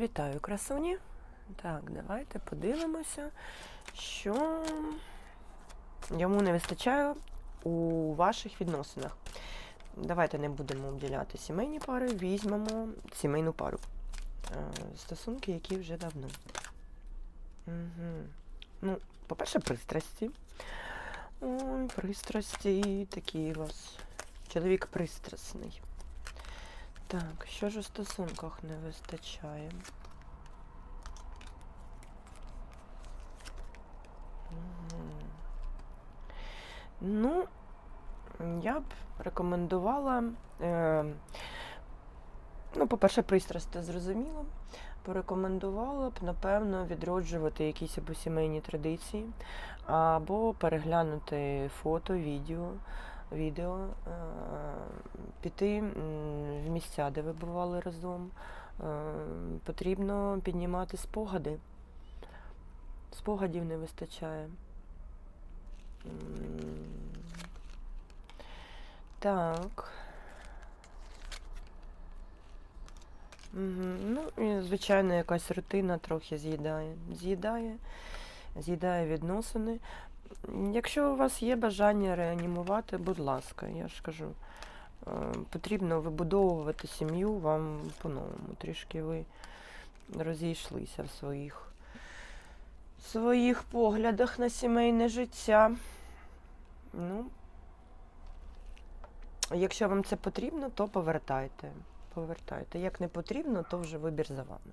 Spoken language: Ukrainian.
Вітаю, красуні. Так, давайте подивимося, що йому не вистачає у ваших відносинах. Давайте не будемо обділяти сімейні пари, візьмемо сімейну пару. Е, Стосунки, які вже давно. Угу. Ну, по-перше, пристрасті. Ой, пристрасті, такий у вас чоловік пристрасний. Так, що ж у стосунках не вистачає? Ну, я б рекомендувала. Е, ну, по-перше, пристрасть це зрозуміло. Порекомендувала б, напевно, відроджувати якісь або сімейні традиції, або переглянути фото, відео, відео е, піти в місця, де ви бували разом. Е, Потрібно піднімати спогади. Спогадів не вистачає. Так. Ну, і, звичайно, якась рутина трохи з'їдає. З'їдає, з'їдає відносини. Якщо у вас є бажання реанімувати, будь ласка, я ж кажу, потрібно вибудовувати сім'ю вам по-новому. Трішки ви розійшлися в своїх, своїх поглядах на сімейне життя. Ну, якщо вам це потрібно, то повертайте. Повертайте. Як не потрібно, то вже вибір за вами.